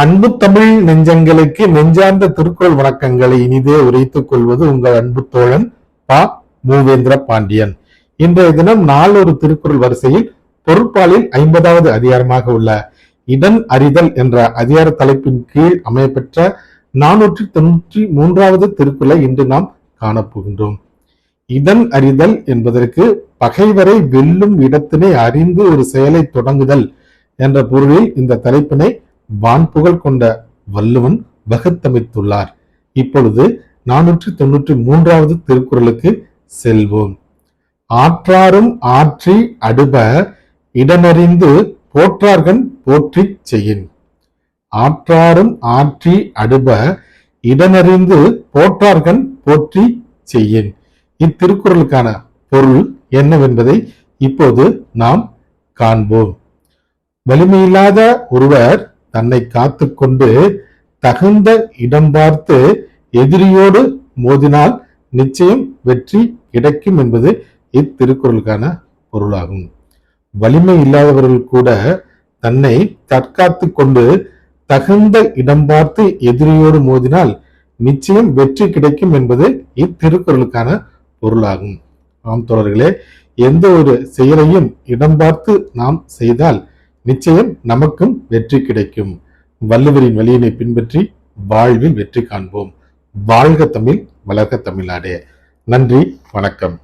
அன்பு தமிழ் நெஞ்சங்களுக்கு நெஞ்சார்ந்த திருக்குறள் வணக்கங்களை இனிதே உரைத்துக் கொள்வது உங்கள் அன்பு தோழன் பா. மூவேந்திர பாண்டியன். இன்றைய தினம் நாளொரு திருக்குறள் வரிசையில் பொருட்பாலில் ஐம்பதாவது அதிகாரமாக உள்ள இடன் அறிதல் என்ற அதிகார தலைப்பின் கீழ் அமையப்பெற்ற நானூற்றி தொன்னூற்றி மூன்றாவது திருக்குறளை இன்று நாம் காணப்போகின்றோம். இடன் அறிதல் என்பதற்கு பகைவரை வெல்லும் இடத்தினை அறிந்து ஒரு செயலை தொடங்குதல் என்ற பொருளில் இந்த தலைப்பினை வான்புகழ் கொண்ட வள்ளுவன் வகுத்தமைத்துள்ளார். இப்பொழுது நானூற்றி தொன்னூற்றி மூன்றாவது திருக்குறளுக்கு செல்வோம். ஆற்றாரும் ஆற்றி அடுப இடனறிந்து போற்றார்கன் போற்றி செய்யின். ஆற்றாரும் ஆற்றி அடுப இடனறிந்து போற்றார்கன் போற்றி செய்யின். இத்திருக்குறளுக்கான பொருள் என்னவென்பதை இப்போது நாம் காண்போம். வலிமையில்லாத ஒருவர் தன்னை காத்துக்கொண்டு தகுந்த இடம் பார்த்து எதிரியோடு மோதினால் நிச்சயம் வெற்றி கிடைக்கும் என்பது இத்திருக்குறளுக்கான பொருளாகும். வலிமை இல்லாதவர்கள் கூட தன்னை தற்காத்து கொண்டு தகுந்த இடம் பார்த்து எதிரியோடு மோதினால் நிச்சயம் வெற்றி கிடைக்கும் என்பது இத்திருக்குறளுக்கான பொருளாகும். ஆம் தோழர்களே எந்த ஒரு செயலையும் இடம் பார்த்து நாம் செய்தால் நிச்சயம் நமக்கும் வெற்றி கிடைக்கும். வள்ளுவரின் வழியினை பின்பற்றி வாழ்வில் வெற்றி காண்போம். வாழ்க தமிழ் வளர்க தமிழ்நாடே. நன்றி வணக்கம்.